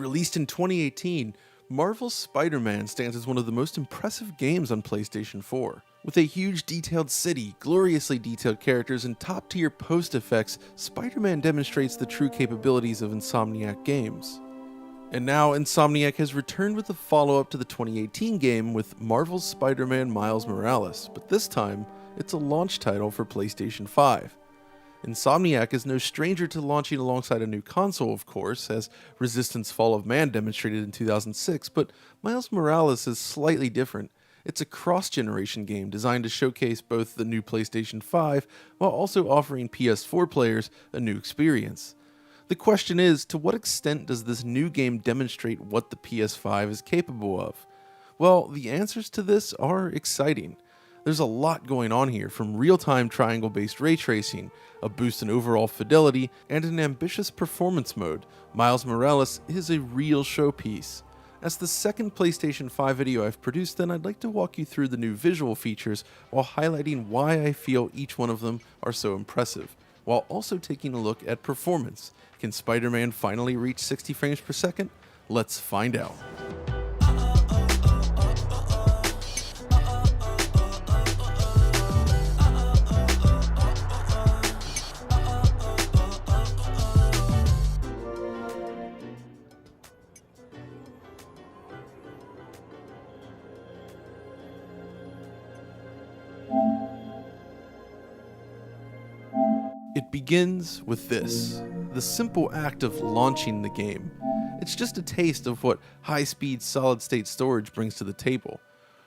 Released in 2018, Marvel's Spider Man stands as one of the most impressive games on PlayStation 4. With a huge detailed city, gloriously detailed characters, and top tier post effects, Spider Man demonstrates the true capabilities of Insomniac games. And now, Insomniac has returned with a follow up to the 2018 game with Marvel's Spider Man Miles Morales, but this time, it's a launch title for PlayStation 5. Insomniac is no stranger to launching alongside a new console, of course, as Resistance Fall of Man demonstrated in 2006, but Miles Morales is slightly different. It's a cross generation game designed to showcase both the new PlayStation 5 while also offering PS4 players a new experience. The question is to what extent does this new game demonstrate what the PS5 is capable of? Well, the answers to this are exciting. There's a lot going on here, from real time triangle based ray tracing, a boost in overall fidelity, and an ambitious performance mode. Miles Morales is a real showpiece. As the second PlayStation 5 video I've produced, then I'd like to walk you through the new visual features while highlighting why I feel each one of them are so impressive, while also taking a look at performance. Can Spider Man finally reach 60 frames per second? Let's find out. Begins with this the simple act of launching the game. It's just a taste of what high speed solid state storage brings to the table.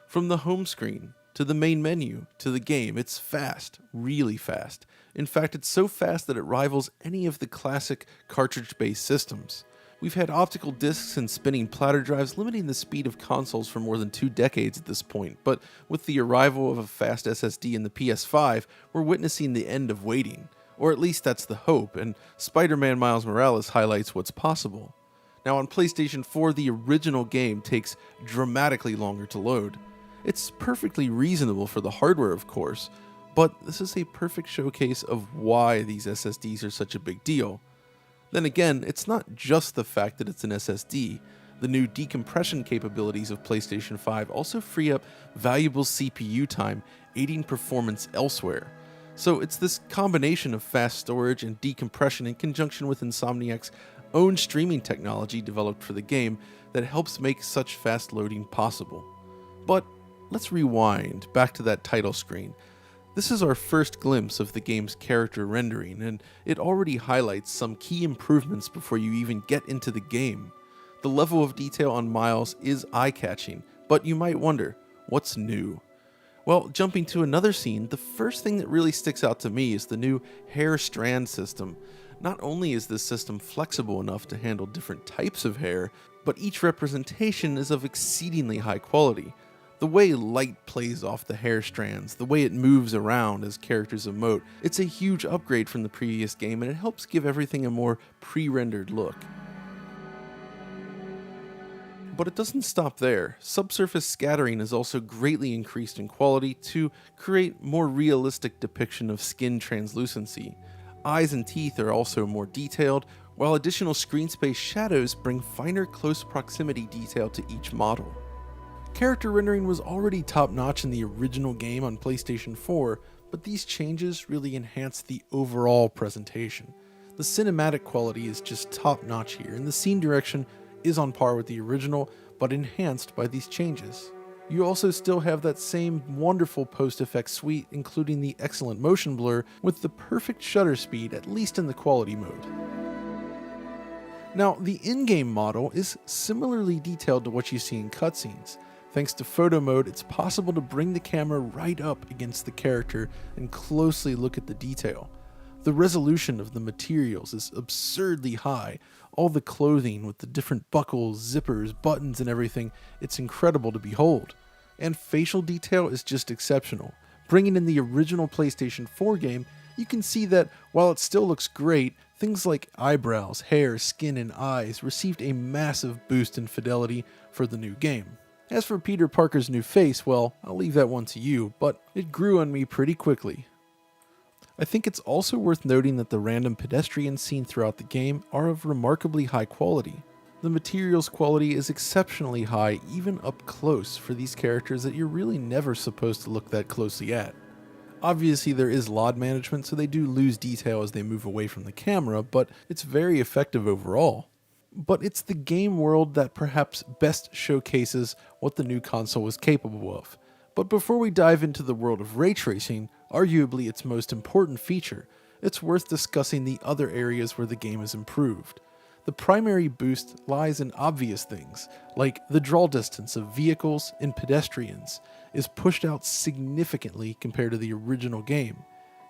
From the home screen, to the main menu, to the game, it's fast, really fast. In fact, it's so fast that it rivals any of the classic cartridge based systems. We've had optical discs and spinning platter drives limiting the speed of consoles for more than two decades at this point, but with the arrival of a fast SSD in the PS5, we're witnessing the end of waiting. Or at least that's the hope, and Spider Man Miles Morales highlights what's possible. Now, on PlayStation 4, the original game takes dramatically longer to load. It's perfectly reasonable for the hardware, of course, but this is a perfect showcase of why these SSDs are such a big deal. Then again, it's not just the fact that it's an SSD. The new decompression capabilities of PlayStation 5 also free up valuable CPU time, aiding performance elsewhere. So it's this combination of fast storage and decompression in conjunction with Insomniac's own streaming technology developed for the game that helps make such fast loading possible. But let's rewind back to that title screen this is our first glimpse of the game's character rendering, and it already highlights some key improvements before you even get into the game. The level of detail on Miles is eye catching, but you might wonder what's new? Well, jumping to another scene, the first thing that really sticks out to me is the new hair strand system. Not only is this system flexible enough to handle different types of hair, but each representation is of exceedingly high quality. The way light plays off the hair strands, the way it moves around as characters emote, it's a huge upgrade from the previous game and it helps give everything a more pre rendered look. But it doesn't stop there. Subsurface scattering is also greatly increased in quality to create more realistic depiction of skin translucency. Eyes and teeth are also more detailed, while additional screen space shadows bring finer close proximity detail to each model. Character rendering was already top notch in the original game on PlayStation 4, but these changes really enhance the overall presentation. The cinematic quality is just top notch here, and the scene direction is on par with the original, but enhanced by these changes. You also still have that same wonderful post effect suite, including the excellent motion blur with the perfect shutter speed, at least in the quality mode. Now, the in game model is similarly detailed to what you see in cutscenes. Thanks to photo mode, it's possible to bring the camera right up against the character and closely look at the detail. The resolution of the materials is absurdly high. All the clothing with the different buckles, zippers, buttons, and everything, it's incredible to behold. And facial detail is just exceptional. Bringing in the original PlayStation 4 game, you can see that while it still looks great, things like eyebrows, hair, skin, and eyes received a massive boost in fidelity for the new game. As for Peter Parker's new face, well, I'll leave that one to you, but it grew on me pretty quickly. I think it's also worth noting that the random pedestrians seen throughout the game are of remarkably high quality. The materials quality is exceptionally high, even up close, for these characters that you're really never supposed to look that closely at. Obviously, there is LOD management, so they do lose detail as they move away from the camera, but it's very effective overall. But it's the game world that perhaps best showcases what the new console is capable of. But before we dive into the world of ray tracing, arguably its most important feature, it's worth discussing the other areas where the game is improved. The primary boost lies in obvious things, like the draw distance of vehicles and pedestrians is pushed out significantly compared to the original game.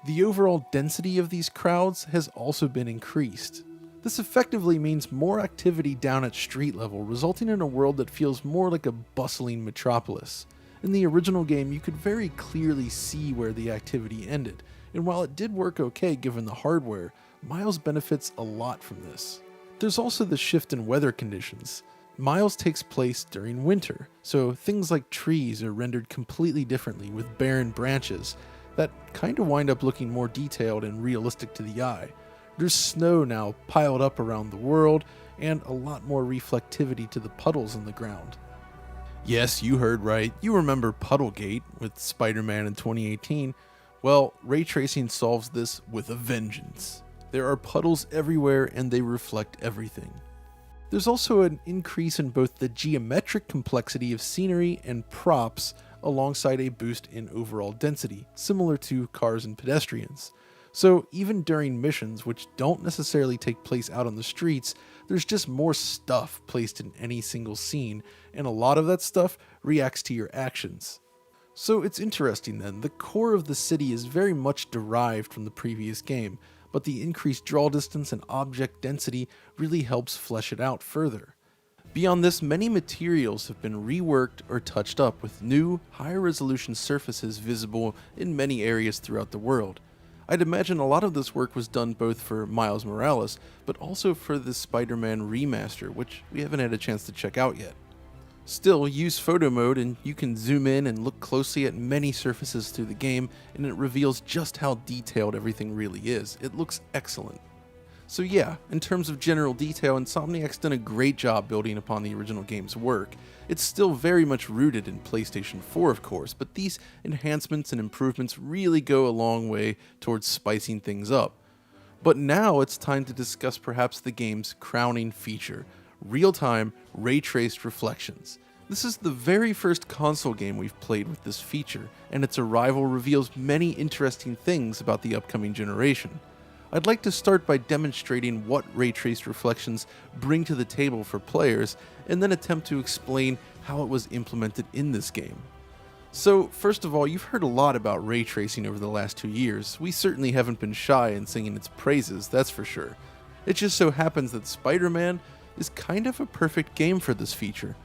The overall density of these crowds has also been increased. This effectively means more activity down at street level, resulting in a world that feels more like a bustling metropolis. In the original game, you could very clearly see where the activity ended, and while it did work okay given the hardware, Miles benefits a lot from this. There's also the shift in weather conditions. Miles takes place during winter, so things like trees are rendered completely differently with barren branches that kind of wind up looking more detailed and realistic to the eye. There's snow now piled up around the world, and a lot more reflectivity to the puddles in the ground. Yes, you heard right. You remember Puddlegate with Spider Man in 2018. Well, ray tracing solves this with a vengeance. There are puddles everywhere and they reflect everything. There's also an increase in both the geometric complexity of scenery and props alongside a boost in overall density, similar to cars and pedestrians. So, even during missions, which don't necessarily take place out on the streets, there's just more stuff placed in any single scene, and a lot of that stuff reacts to your actions. So, it's interesting then, the core of the city is very much derived from the previous game, but the increased draw distance and object density really helps flesh it out further. Beyond this, many materials have been reworked or touched up with new, higher resolution surfaces visible in many areas throughout the world. I'd imagine a lot of this work was done both for Miles Morales, but also for the Spider Man remaster, which we haven't had a chance to check out yet. Still, use photo mode and you can zoom in and look closely at many surfaces through the game, and it reveals just how detailed everything really is. It looks excellent. So, yeah, in terms of general detail, Insomniac's done a great job building upon the original game's work. It's still very much rooted in PlayStation 4, of course, but these enhancements and improvements really go a long way towards spicing things up. But now it's time to discuss perhaps the game's crowning feature real time, ray traced reflections. This is the very first console game we've played with this feature, and its arrival reveals many interesting things about the upcoming generation. I'd like to start by demonstrating what ray traced reflections bring to the table for players, and then attempt to explain how it was implemented in this game. So, first of all, you've heard a lot about ray tracing over the last two years. We certainly haven't been shy in singing its praises, that's for sure. It just so happens that Spider Man is kind of a perfect game for this feature.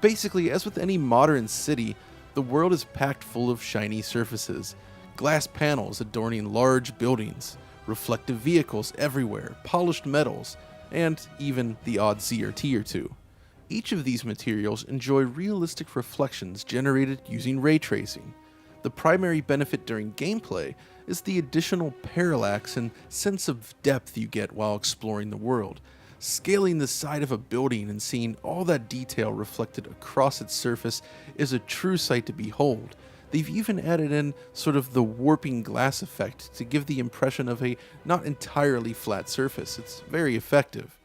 Basically, as with any modern city, the world is packed full of shiny surfaces, glass panels adorning large buildings, reflective vehicles everywhere, polished metals, and even the odd CRT or two. Each of these materials enjoy realistic reflections generated using ray tracing. The primary benefit during gameplay is the additional parallax and sense of depth you get while exploring the world, Scaling the side of a building and seeing all that detail reflected across its surface is a true sight to behold. They've even added in sort of the warping glass effect to give the impression of a not entirely flat surface. It's very effective.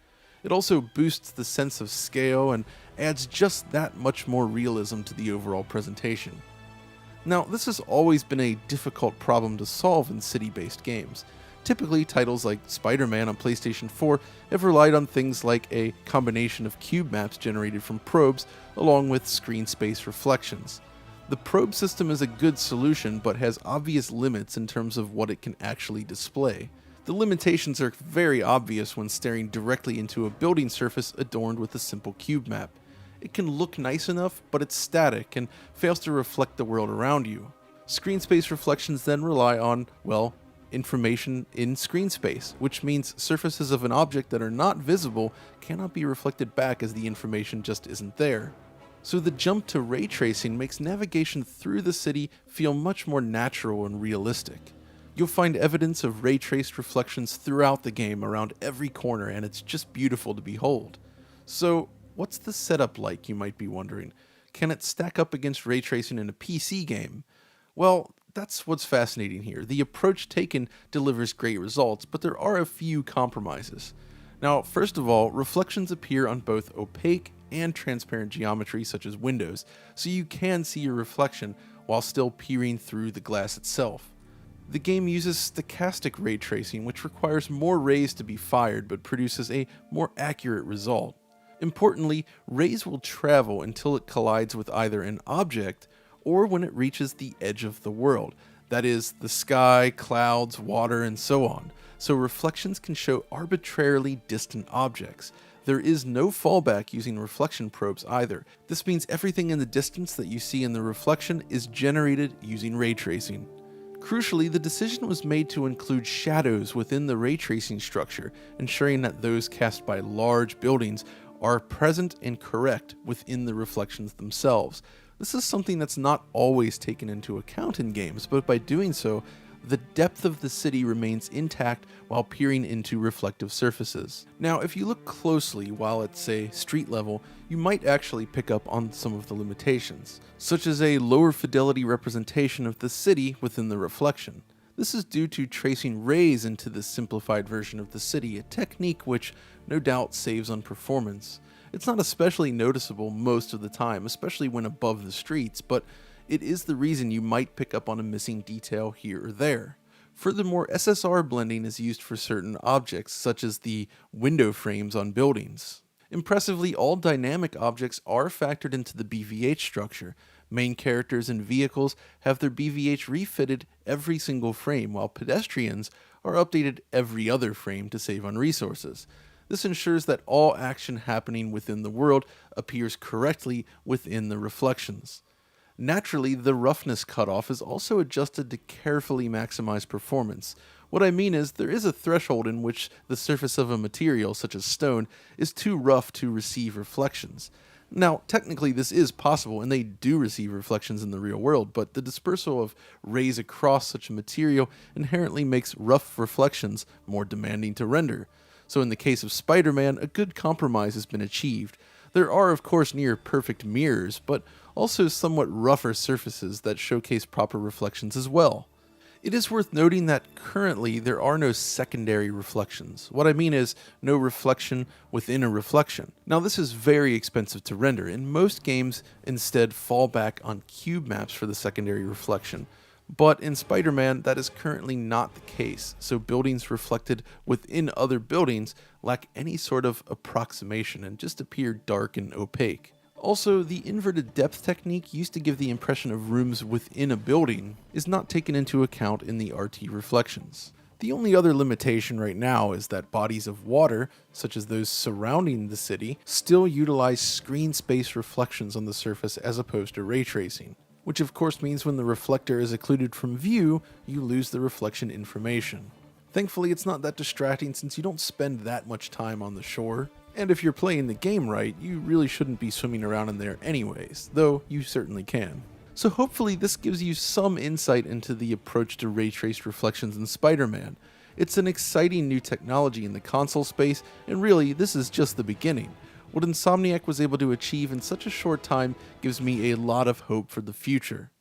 It also boosts the sense of scale and adds just that much more realism to the overall presentation. Now, this has always been a difficult problem to solve in city based games. Typically, titles like Spider Man on PlayStation 4 have relied on things like a combination of cube maps generated from probes along with screen space reflections. The probe system is a good solution, but has obvious limits in terms of what it can actually display. The limitations are very obvious when staring directly into a building surface adorned with a simple cube map. It can look nice enough, but it's static and fails to reflect the world around you. Screen space reflections then rely on, well, information in screen space, which means surfaces of an object that are not visible cannot be reflected back as the information just isn't there. So the jump to ray tracing makes navigation through the city feel much more natural and realistic. You'll find evidence of ray traced reflections throughout the game around every corner, and it's just beautiful to behold. So, what's the setup like, you might be wondering? Can it stack up against ray tracing in a PC game? Well, that's what's fascinating here. The approach taken delivers great results, but there are a few compromises. Now, first of all, reflections appear on both opaque and transparent geometry, such as windows, so you can see your reflection while still peering through the glass itself. The game uses stochastic ray tracing, which requires more rays to be fired but produces a more accurate result. Importantly, rays will travel until it collides with either an object or when it reaches the edge of the world, that is, the sky, clouds, water, and so on. So reflections can show arbitrarily distant objects. There is no fallback using reflection probes either. This means everything in the distance that you see in the reflection is generated using ray tracing. Crucially, the decision was made to include shadows within the ray tracing structure, ensuring that those cast by large buildings are present and correct within the reflections themselves. This is something that's not always taken into account in games, but by doing so, the depth of the city remains intact while peering into reflective surfaces. Now, if you look closely while at, say, street level, you might actually pick up on some of the limitations, such as a lower fidelity representation of the city within the reflection. This is due to tracing rays into this simplified version of the city, a technique which no doubt saves on performance. It's not especially noticeable most of the time, especially when above the streets, but it is the reason you might pick up on a missing detail here or there. Furthermore, SSR blending is used for certain objects, such as the window frames on buildings. Impressively, all dynamic objects are factored into the BVH structure. Main characters and vehicles have their BVH refitted every single frame, while pedestrians are updated every other frame to save on resources. This ensures that all action happening within the world appears correctly within the reflections. Naturally, the roughness cutoff is also adjusted to carefully maximize performance. What I mean is, there is a threshold in which the surface of a material, such as stone, is too rough to receive reflections. Now, technically, this is possible, and they do receive reflections in the real world, but the dispersal of rays across such a material inherently makes rough reflections more demanding to render. So, in the case of Spider Man, a good compromise has been achieved. There are, of course, near perfect mirrors, but also somewhat rougher surfaces that showcase proper reflections as well. It is worth noting that currently there are no secondary reflections. What I mean is no reflection within a reflection. Now this is very expensive to render, and most games instead fall back on cube maps for the secondary reflection. But in Spider Man, that is currently not the case, so buildings reflected within other buildings lack any sort of approximation and just appear dark and opaque. Also, the inverted depth technique used to give the impression of rooms within a building is not taken into account in the RT reflections. The only other limitation right now is that bodies of water, such as those surrounding the city, still utilize screen space reflections on the surface as opposed to ray tracing, which of course means when the reflector is occluded from view, you lose the reflection information. Thankfully, it's not that distracting since you don't spend that much time on the shore, and if you're playing the game right, you really shouldn't be swimming around in there anyways, though you certainly can. So hopefully this gives you some insight into the approach to ray traced reflections in Spider-Man. It's an exciting new technology in the console space, and really, this is just the beginning. What Insomniac was able to achieve in such a short time gives me a lot of hope for the future.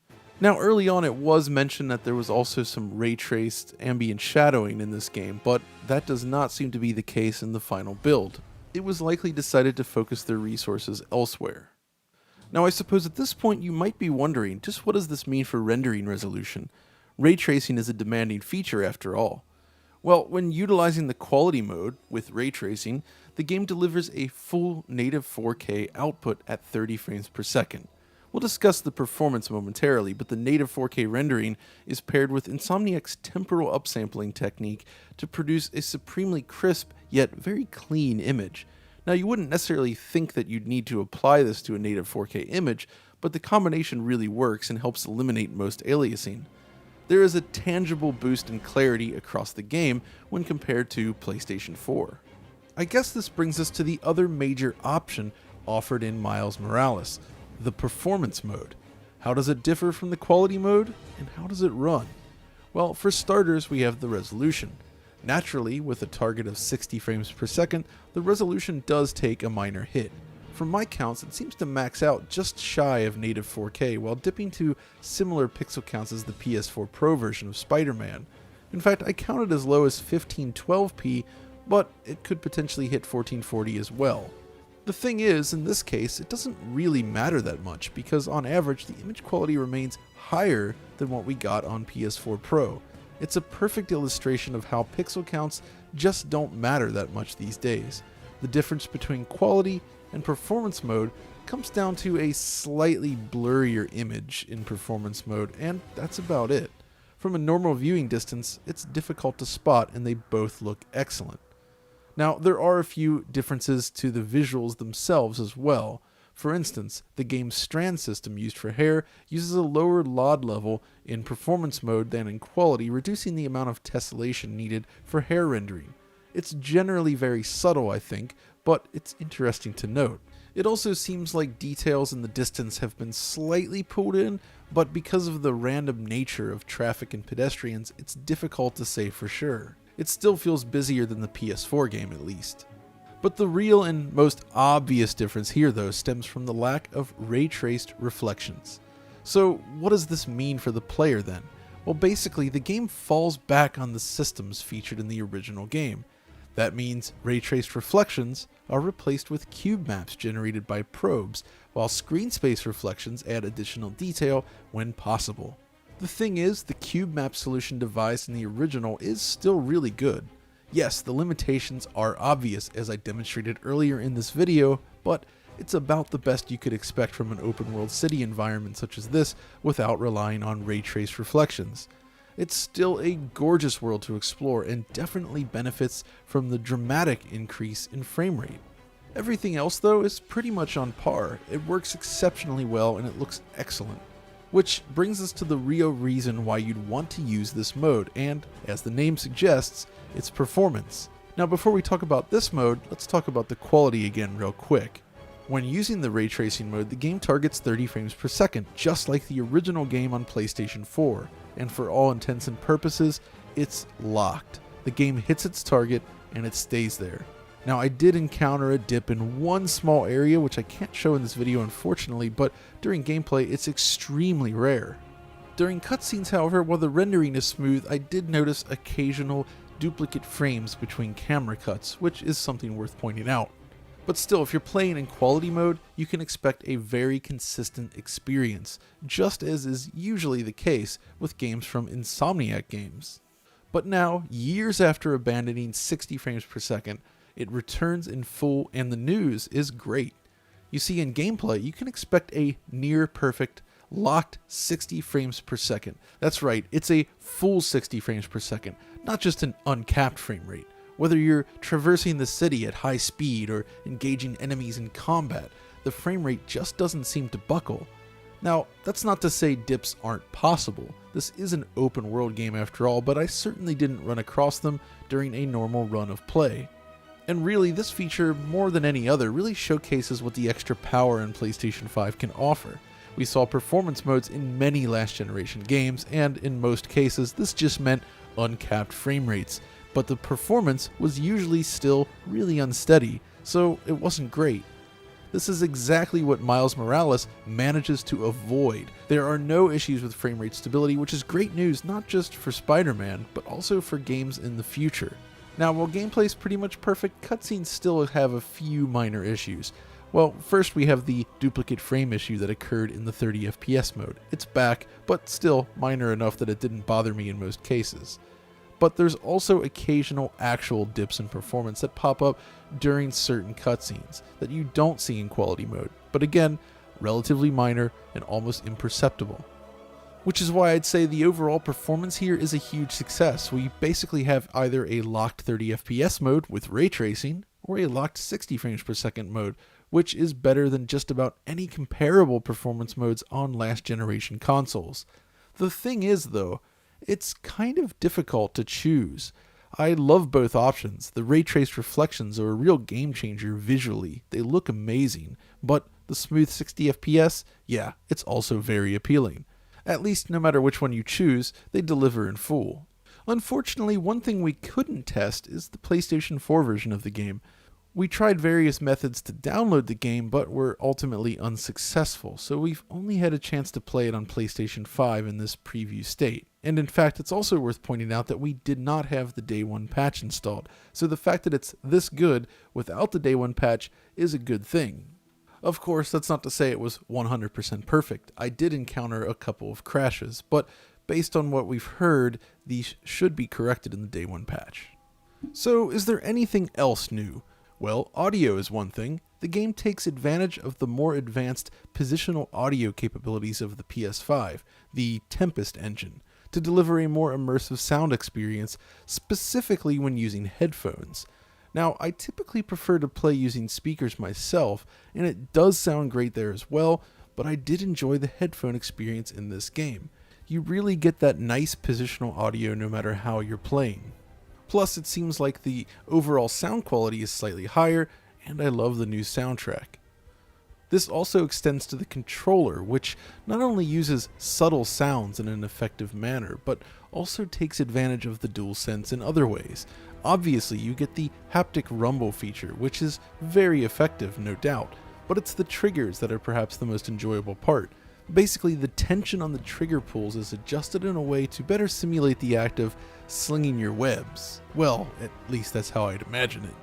Now, early on, it was mentioned that there was also some ray traced ambient shadowing in this game, but that does not seem to be the case in the final build it was likely decided to focus their resources elsewhere. Now, I suppose at this point you might be wondering just what does this mean for rendering resolution? Ray tracing is a demanding feature after all. Well, when utilizing the quality mode with ray tracing, the game delivers a full native 4K output at 30 frames per second. We'll discuss the performance momentarily, but the native 4K rendering is paired with Insomniac's temporal upsampling technique to produce a supremely crisp yet very clean image. Now, you wouldn't necessarily think that you'd need to apply this to a native 4K image, but the combination really works and helps eliminate most aliasing. There is a tangible boost in clarity across the game when compared to PlayStation 4. I guess this brings us to the other major option offered in Miles Morales the performance mode. How does it differ from the quality mode, and how does it run? Well, for starters, we have the resolution. Naturally, with a target of 60 frames per second, the resolution does take a minor hit. From my counts, it seems to max out just shy of native 4K while dipping to similar pixel counts as the PS4 Pro version of Spider Man. In fact, I counted as low as 1512p, but it could potentially hit 1440 as well. The thing is, in this case, it doesn't really matter that much because on average the image quality remains higher than what we got on PS4 Pro. It's a perfect illustration of how pixel counts just don't matter that much these days. The difference between quality and performance mode comes down to a slightly blurrier image in performance mode, and that's about it. From a normal viewing distance, it's difficult to spot and they both look excellent. Now, there are a few differences to the visuals themselves as well. For instance, the game's strand system used for hair uses a lower LOD level in performance mode than in quality, reducing the amount of tessellation needed for hair rendering. It's generally very subtle, I think, but it's interesting to note. It also seems like details in the distance have been slightly pulled in, but because of the random nature of traffic and pedestrians, it's difficult to say for sure it still feels busier than the PS4 game at least. But the real and most obvious difference here, though, stems from the lack of ray traced reflections. So, what does this mean for the player then? Well, basically, the game falls back on the systems featured in the original game. That means ray traced reflections are replaced with cube maps generated by probes, while screen space reflections add additional detail when possible. The thing is, the cube map solution devised in the original is still really good. Yes, the limitations are obvious as I demonstrated earlier in this video, but it's about the best you could expect from an open world city environment such as this without relying on ray trace reflections. It's still a gorgeous world to explore and definitely benefits from the dramatic increase in frame rate. Everything else, though, is pretty much on par. It works exceptionally well and it looks excellent. Which brings us to the real reason why you'd want to use this mode, and as the name suggests, its performance. Now, before we talk about this mode, let's talk about the quality again, real quick. When using the ray tracing mode, the game targets 30 frames per second, just like the original game on PlayStation 4, and for all intents and purposes, it's locked. The game hits its target and it stays there. Now I did encounter a dip in one small area which I can't show in this video unfortunately, but during gameplay it's extremely rare. During cutscenes however, while the rendering is smooth, I did notice occasional duplicate frames between camera cuts, which is something worth pointing out. But still, if you're playing in quality mode, you can expect a very consistent experience, just as is usually the case with games from Insomniac games. But now, years after abandoning 60 frames per second, it returns in full, and the news is great. You see, in gameplay, you can expect a near perfect, locked 60 frames per second. That's right, it's a full 60 frames per second, not just an uncapped frame rate. Whether you're traversing the city at high speed or engaging enemies in combat, the frame rate just doesn't seem to buckle. Now, that's not to say dips aren't possible. This is an open world game after all, but I certainly didn't run across them during a normal run of play. And really, this feature, more than any other, really showcases what the extra power in PlayStation 5 can offer. We saw performance modes in many last generation games, and in most cases, this just meant uncapped frame rates. But the performance was usually still really unsteady, so it wasn't great. This is exactly what Miles Morales manages to avoid. There are no issues with frame rate stability, which is great news not just for Spider Man, but also for games in the future. Now, while gameplay is pretty much perfect, cutscenes still have a few minor issues. Well, first we have the duplicate frame issue that occurred in the 30 FPS mode. It's back, but still minor enough that it didn't bother me in most cases. But there's also occasional actual dips in performance that pop up during certain cutscenes that you don't see in quality mode, but again, relatively minor and almost imperceptible which is why I'd say the overall performance here is a huge success. We basically have either a locked 30 FPS mode with ray tracing or a locked 60 frames per second mode, which is better than just about any comparable performance modes on last generation consoles. The thing is, though, it's kind of difficult to choose. I love both options. The ray traced reflections are a real game changer visually, they look amazing, but the smooth 60 FPS, yeah, it's also very appealing. At least, no matter which one you choose, they deliver in full. Unfortunately, one thing we couldn't test is the PlayStation 4 version of the game. We tried various methods to download the game, but were ultimately unsuccessful, so we've only had a chance to play it on PlayStation 5 in this preview state. And in fact, it's also worth pointing out that we did not have the day one patch installed, so the fact that it's this good without the day one patch is a good thing. Of course, that's not to say it was 100% perfect. I did encounter a couple of crashes, but based on what we've heard, these should be corrected in the day one patch. So, is there anything else new? Well, audio is one thing. The game takes advantage of the more advanced positional audio capabilities of the PS5, the Tempest engine, to deliver a more immersive sound experience, specifically when using headphones. Now, I typically prefer to play using speakers myself, and it does sound great there as well, but I did enjoy the headphone experience in this game. You really get that nice positional audio no matter how you're playing. Plus, it seems like the overall sound quality is slightly higher, and I love the new soundtrack. This also extends to the controller, which not only uses subtle sounds in an effective manner, but also takes advantage of the DualSense in other ways. Obviously, you get the haptic rumble feature, which is very effective, no doubt, but it's the triggers that are perhaps the most enjoyable part. Basically, the tension on the trigger pulls is adjusted in a way to better simulate the act of slinging your webs. Well, at least that's how I'd imagine it.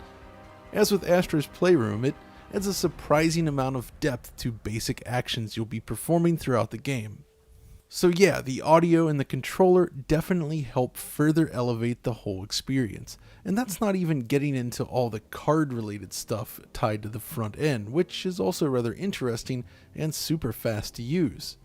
As with Astro's Playroom, it adds a surprising amount of depth to basic actions you'll be performing throughout the game. So, yeah, the audio and the controller definitely help further elevate the whole experience. And that's not even getting into all the card related stuff tied to the front end, which is also rather interesting and super fast to use.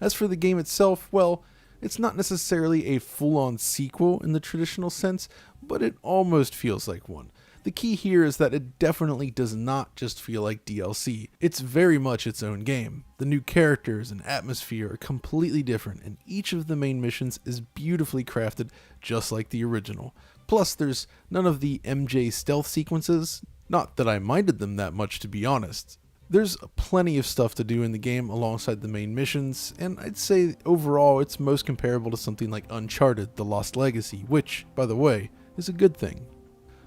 As for the game itself, well, it's not necessarily a full on sequel in the traditional sense, but it almost feels like one. The key here is that it definitely does not just feel like DLC. It's very much its own game. The new characters and atmosphere are completely different, and each of the main missions is beautifully crafted just like the original. Plus, there's none of the MJ stealth sequences. Not that I minded them that much, to be honest. There's plenty of stuff to do in the game alongside the main missions, and I'd say overall it's most comparable to something like Uncharted The Lost Legacy, which, by the way, is a good thing.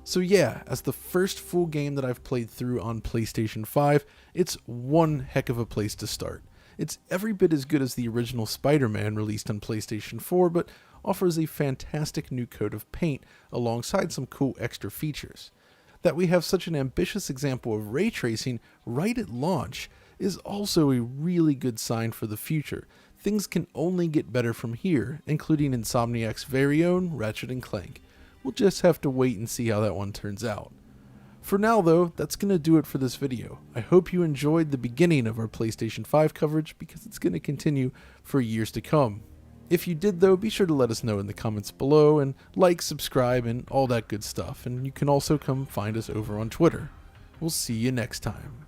So, yeah, as the first full game that I've played through on PlayStation 5, it's one heck of a place to start. It's every bit as good as the original Spider Man released on PlayStation 4, but offers a fantastic new coat of paint alongside some cool extra features. That we have such an ambitious example of ray tracing right at launch is also a really good sign for the future. Things can only get better from here, including Insomniac's very own Ratchet and Clank. We'll just have to wait and see how that one turns out. For now though, that's going to do it for this video. I hope you enjoyed the beginning of our PlayStation 5 coverage because it's going to continue for years to come. If you did though, be sure to let us know in the comments below and like, subscribe, and all that good stuff. And you can also come find us over on Twitter. We'll see you next time.